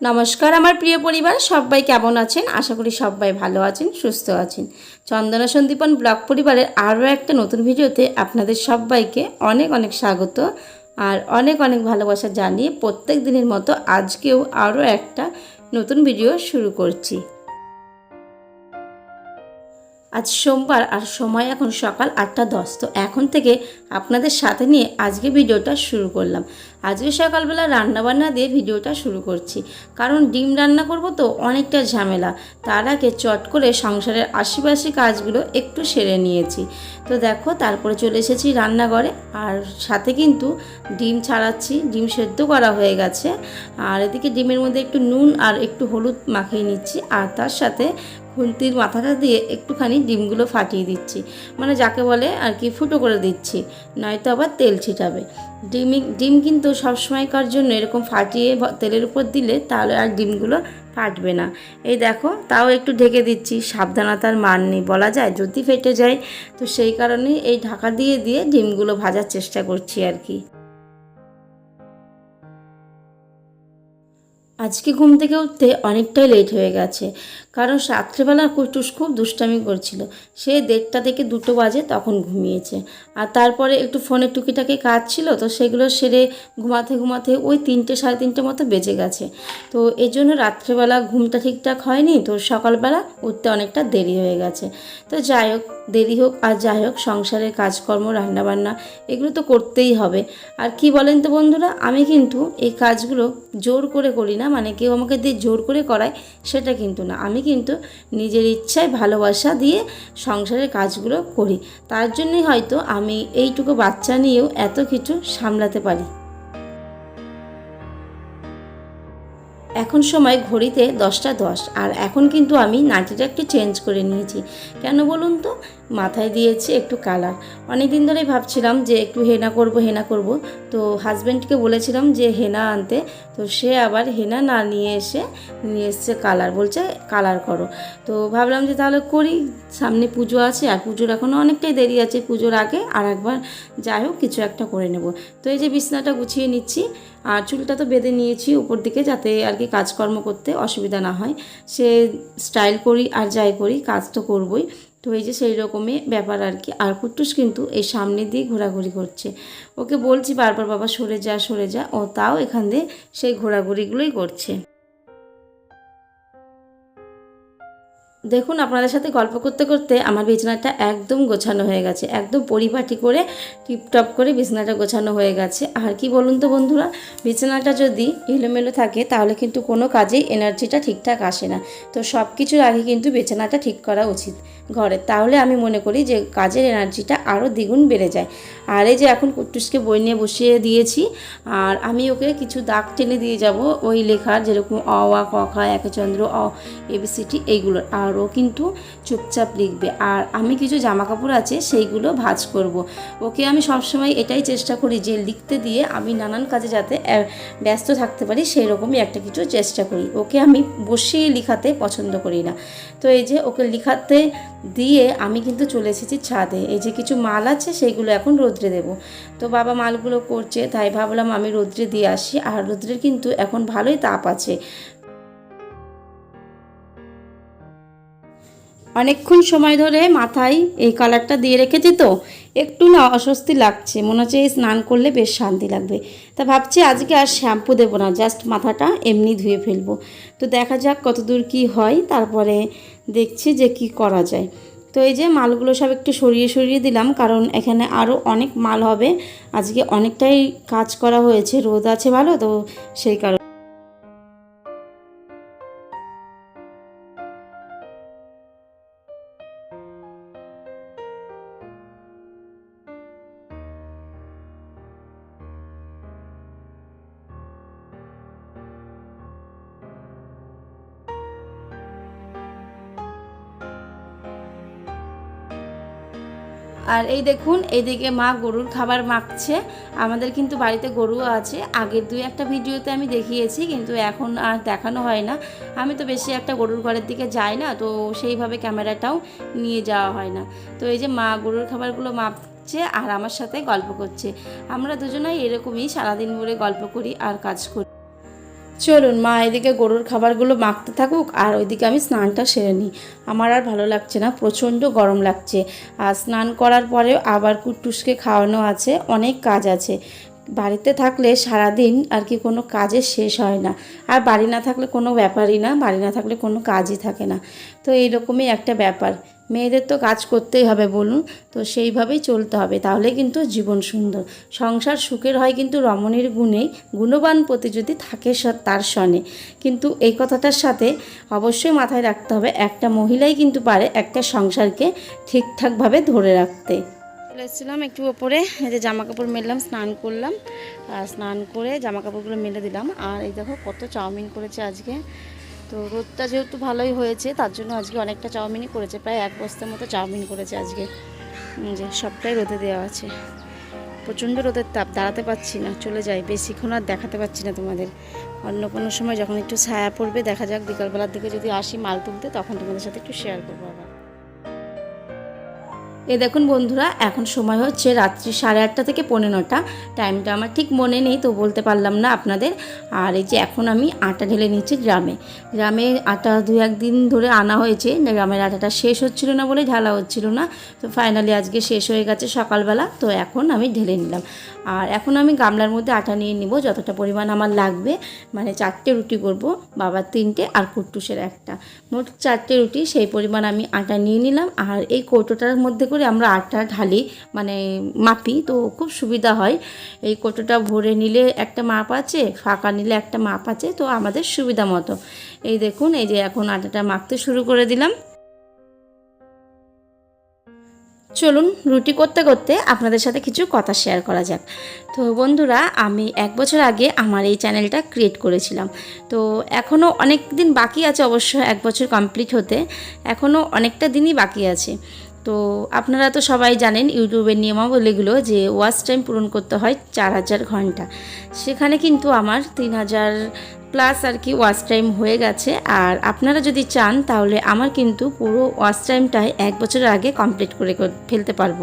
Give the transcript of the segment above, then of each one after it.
নমস্কার আমার প্রিয় পরিবার, সবাই কেমন আছেন? আশা করি সবাই ভালো আছেন, সুস্থ আছেন। চন্দনা সন্দীপন ব্লগ পরিবারের আরও একটা নতুন ভিডিওতে আপনাদের সবাইকে অনেক অনেক স্বাগত আর অনেক অনেক ভালোবাসা জানিয়ে প্রত্যেক দিনের মতো আজকেও আরও একটা নতুন ভিডিও শুরু করছি। আজ সোমবার আর সময় এখন সকাল আটটা দশ। তো এখন থেকে আপনাদের সাথে নিয়ে আজকে ভিডিওটা শুরু করলাম। আজকে সকালবেলা রান্নাবান্না দিয়ে ভিডিওটা শুরু করছি। কারণ ডিম রান্না করব তো অনেকটা ঝামেলা। তার আগে চট করে সংসারের আশিপাশি কাজগুলো একটু সেরে নিয়েছি। তো দেখো তারপরে চলে এসেছি রান্নাঘরে। আর সাথে কিন্তু ডিম ছাড়াচ্ছি, ডিম সেদ্ধ করা হয়ে গেছে। আর এদিকে ডিমের মধ্যে একটু নুন আর একটু হলুদ মাখিয়ে নিচ্ছি। আর তার সাথে খুন্তির মাথাটা দিয়ে একটুখানি ডিমগুলো ফাটিয়ে দিচ্ছি। মানে যাকে বলে আর কি ফুটো করে দিচ্ছি, নয়তো আবার তেল ছিটাবে। ডিম ডিম কিন্তু সবসময়কার জন্য এরকম ফাটিয়ে তেলের উপর দিলে তাহলে আর ডিমগুলো ফাটবে না। এই দেখো, তাও একটু ঢেকে দিচ্ছি, সাবধানতার মান নেই বলা যায়, যদি ফেটে যায়। তো সেই কারণেই এই ঢাকা দিয়ে দিয়ে ডিমগুলো ভাজার চেষ্টা করছি আর কি। আজকে ঘুম থেকে উঠতে অনেকটাই লেট হয়ে গেছে। কারণ রাত্রেবেলা কুটুস খুব দুষ্টামি করছিল। সে দেড়টা থেকে দুটো বাজে তখন ঘুমিয়েছে। আর তারপরে একটু ফোনে টুকিটাকি কাজ ছিল, তো সেগুলো সেরে ঘুমাতে ঘুমাতে ওই তিনটে সাড়ে তিনটে মতো বেজে গেছে। তো এই জন্য রাত্রেবেলা ঘুমটা ঠিকঠাক হয়নি, তো সকালবেলা উঠতে অনেকটা দেরি হয়ে গেছে। তো যাই হোক, দেরি হোক আর যাই হোক সংসারের কাজকর্ম, রান্নাবান্না এগুলো তো করতেই হবে। আর কি বলেন তো বন্ধুরা, আমি কিন্তু এই কাজগুলো জোর করে করি না মানে কেউ আমাকে দিয়ে জোর করে করায়, সেটা কিন্তু না। আমি কিন্তু নিজের ইচ্ছায় ভালোবাসা দিয়ে সংসারের কাজগুলো করি। তার জন্যই হয়তো আমি এইটুকু বাচ্চা নিয়েও এত কিছু সামলাতে পারি। এখন সময় ঘড়িতে দশটা দশ, আর এখন কিন্তু আমি নাটিটা একটু চেঞ্জ করে নিয়েছি। কেন বলুন তো? মাথায় দিয়েছি একটু কালার অনেক দিন ধরেই ভাবছিলাম যে একটু হেনা করব হেনা করব। তো হাজব্যান্ডকে বলেছিলাম যে হেনা আনতে। তো সে আবার হেনা না নিয়ে এসে নিয়ে এসছে কালার বলছে কালার করো। তো ভাবলাম যে তাহলে করি, সামনে পুজো আছে আর পুজোর এখনও অনেকটাই দেরি আছে। পুজোর আগে আর একবার যাই হোক, কিছু একটা করে নেব। তো এই যে বিছনাটা গুছিয়ে নিচ্ছি আর চুলটা তো বেঁধে নিয়েছি উপর দিকে যাতে আর কি কাজকর্ম করতে অসুবিধা না হয়। সে স্টাইল করি আর যাই করি, কাজ তো করবই। তো এই যে সেই রকমই ব্যাপার আর কি। আর কুট্টুস কিন্তু এই সামনে দিয়ে ঘোরাঘুরি করছে। ওকে বলছি বারবার, বাবা, সরে যা সরে যা। ও তাও এখান দিয়ে সেই ঘোরাঘুরিগুলোই করছে। দেখুন, আপনাদের সাথে গল্প করতে করতে আমার বিছানাটা একদম গোছানো হয়ে গেছে। একদম পরিপাটি করে, টিপটপ করে বিছানাটা গোছানো হয়ে গেছে। আর কি বলুন তো বন্ধুরা, বিছানাটা যদি এলোমেলো থাকে, তাহলে কিন্তু কোনো কাজেই এনার্জিটা ঠিকঠাক আসে না। তো সব কিছুর আগে কিন্তু বিছানাটা ঠিক করা উচিত ঘরে। তাহলে আমি মনে করি যে কাজের এনার্জিটা আরও দ্বিগুণ বেড়ে যায়। আর এই যে এখন কুট্টুসকে বই নিয়ে বসিয়ে দিয়েছি, আর আমি ওকে কিছু দাগ টেনে দিয়ে যাব। ওই লেখার যেরকম অ আ, ক, খ একচন্দ্র অ এবিসিটি এইগুলোর। আর ও কিন্তু চুপচাপ লিখবে। আর আমি কিছু জামা কাপড় আছে, সেইগুলো ভাঁজ করব। ওকে আমি সবসময় এটাই চেষ্টা করি যে লিখতে দিয়ে আমি নানান কাজে যাতে ব্যস্ত থাকতে পারি সেই রকমই একটা কিছু চেষ্টা করি। ওকে আমি বসিয়ে লিখাতে পছন্দ করি না। তো এই যে ওকে লিখাতে দিয়ে আমি কিন্তু চলে এসেছি ছাদে। এই যে কিছু মাল আছে, সেইগুলো এখন রোদ্রে দেব। তো বাবা মালগুলো করছে, তাই ভাবলাম আমি রোদ্রে দিয়ে আসি। আর রোদ্রের কিন্তু এখন ভালোই তাপ আছে। অনেকক্ষণ সময় ধরে মাথায় এই কালারটা দিয়ে রেখেছি তো, একটু না অস্বস্তি লাগছে, মনে হচ্ছে এই স্নান করলে বেশ শান্তি লাগবে। তা ভাবছি আজকে আর শ্যাম্পু দেবো না জাস্ট মাথাটা এমনি ধুয়ে ফেলব। তো দেখা যাক কতদূর কি হয়, তারপরে দেখছি যে কি করা যায়। তো এই যে মালগুলো সব একটু সরিয়ে সরিয়ে দিলাম, কারণ এখানে আরও অনেক মাল হবে। আজকে অনেকটাই কাজ করা হয়েছে, রোদ আছে ভালো তো সেই কারণে আর এই দেখুন এইদিকে মা গরুর খাবার মাখছে। আমাদের কিন্তু বাড়িতে গরু আছে। আগের দুই একটা ভিডিওতে আমি দেখিয়েছি, কিন্তু এখন আর দেখানো হয় না। আমি তো বেশি একটা গরুর ঘরের দিকে যাই না, তো সেইভাবে ক্যামেরাটাও নিয়ে যাওয়া হয় না। তো এই যে মা গরুর খাবারগুলো মাপছে আর আমার সাথে গল্প করছে। আমরা দুজনেই এরকমই সারাদিন ভরে গল্প করি আর কাজ করি। চলুন, মা এদিকে গরুর খাবারগুলো মাখতে থাকুক আর ওইদিকে আমি স্নানটা সেরে নিই। আমার আর ভালো লাগছে না, প্রচণ্ড গরম লাগছে। আর স্নান করার পরেও আবার কুটুসকে খাওয়ানো আছে, অনেক কাজ আছে। বাড়িতে থাকলে সারাদিন আর কি কোনো কাজের শেষ হয় না। আর বাড়ি না থাকলে কোনো ব্যাপারই না, বাড়ি না থাকলে কোনো কাজই থাকে না। তো এইরকমই একটা ব্যাপার। মেয়েদের তো কাজ করতেই হবে বলুন, তো সেইভাবেই চলতে হবে, তাহলে কিন্তু জীবন সুন্দর। সংসার সুখের হয় কিন্তু রমণীর গুণেই, গুণবান প্রতি যদি থাকে তার সনে। কিন্তু এই কথাটার সাথে অবশ্যই মাথায় রাখতে হবে, একটা মহিলাই কিন্তু পারে একটা সংসারকে ঠিকঠাকভাবে ধরে রাখতে। চলে এসেছিলাম একটু ওপরে, এই যে জামা কাপড় মেললাম, স্নান করলাম স্নান করে জামা কাপড়গুলো মেলে দিলাম। আর এই দেখো কত চাউমিন করেছে আজকে। তো রোদটা যেহেতু ভালোই হয়েছে, তার জন্য আজকে অনেকটা চাউমিনই করেছে, প্রায় এক বস্তার মতো চাউমিন করেছে আজকে। যে সবটাই রোদে দেওয়া আছে। প্রচণ্ড রোদের তাপ, দাঁড়াতে পারছি না, চলে যাই। বেশিক্ষণ আর দেখাতে পারছি না তোমাদের। অন্য কোনো সময় যখন একটু ছায়া পড়বে, দেখা যাক বিকালবেলার দিকে যদি আসি মাল তুলতে, তখন তোমাদের সাথে একটু শেয়ার করব আবার। এ দেখুন বন্ধুরা, এখন সময় হচ্ছে রাত্রি সাড়ে আটটা থেকে পনেরো নটা টাইমটা আমার ঠিক মনে নেই, তো বলতে পারলাম না আপনাদের। আর এই যে এখন আমি আটা ঢেলে নিচ্ছি গ্রামে। গ্রামে আটা দু একদিন ধরে আনা হয়েছে, গ্রামের আটাটা শেষ হচ্ছিল না বলে ঢালা হচ্ছিল না। তো ফাইনালি আজকে শেষ হয়ে গেছে সকালবেলা, তো এখন আমি ঢেলে নিলাম। আর এখন আমি গামলার মধ্যে আটা নিয়ে নিব, যতটা পরিমাণ আমার লাগবে। মানে চারটে রুটি করব, বাবার তিনটে আর কুট্টুসের একটা। মোট চারটে রুটি, সেই পরিমাণ আমি আটা নিয়ে নিলাম। আর এই কৌটোটার মধ্যে করে আমরা আটা ঢালি মানে মাপি, তো খুব সুবিধা হয়। এই কৌটোটা ভরে নিলে একটা মাপ আছে, ফাঁকা নিলে একটা মাপ আছে, তো আমাদের সুবিধা মতো। এই দেখুন, এই যে এখন আটাটা মাখতে শুরু করে দিলাম। চলুন রুটি করতে করতে আপনাদের সাথে কিছু কথা শেয়ার করা যাক। তো বন্ধুরা, আমি এক বছর আগে আমার এই চ্যানেলটা ক্রিয়েট করেছিলাম। তো এখনও অনেক দিন বাকি আছে অবশ্য, এক বছর কমপ্লিট হতে। এখনও অনেকটা দিনই বাকি আছে। তো আপনারা তো সবাই জানেন ইউটিউবের নিয়মাবলীগুলো যে ওয়াচ টাইম পূরণ করতে হয় চার হাজার ঘণ্টা। সেখানে কিন্তু আমার তিন হাজার প্লাস আর কি ওয়াচ টাইম হয়ে গেছে। আর আপনারা যদি চান, তাহলে আমার কিন্তু পুরো ওয়াচ টাইমটাই এক বছরের আগে কমপ্লিট করে ফেলতে পারব।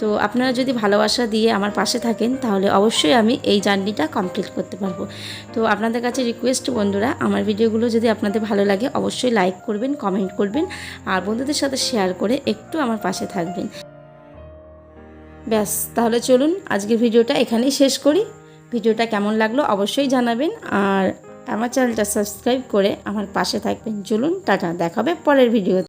তো আপনারা যদি ভালোবাসা দিয়ে আমার পাশে থাকেন, তাহলে অবশ্যই আমি এই জার্নিটা কমপ্লিট করতে পারব। তো আপনাদের কাছে রিকোয়েস্ট বন্ধুরা, আমার ভিডিওগুলো যদি আপনাদের ভালো লাগে, অবশ্যই লাইক করবেন, কমেন্ট করবেন, আর বন্ধুদের সাথে শেয়ার করে একটু আমার পাশে থাকবেন। ব্যাস, তাহলে চলুন আজকের ভিডিওটা এখানেই শেষ করি। ভিডিওটা কেমন লাগল অবশ্যই জানাবেন, আর আমার চ্যানেলটা সাবস্ক্রাইব করে আমার পাশে থাকবেন। চলুন টাটা দেখাবে পরের ভিডিও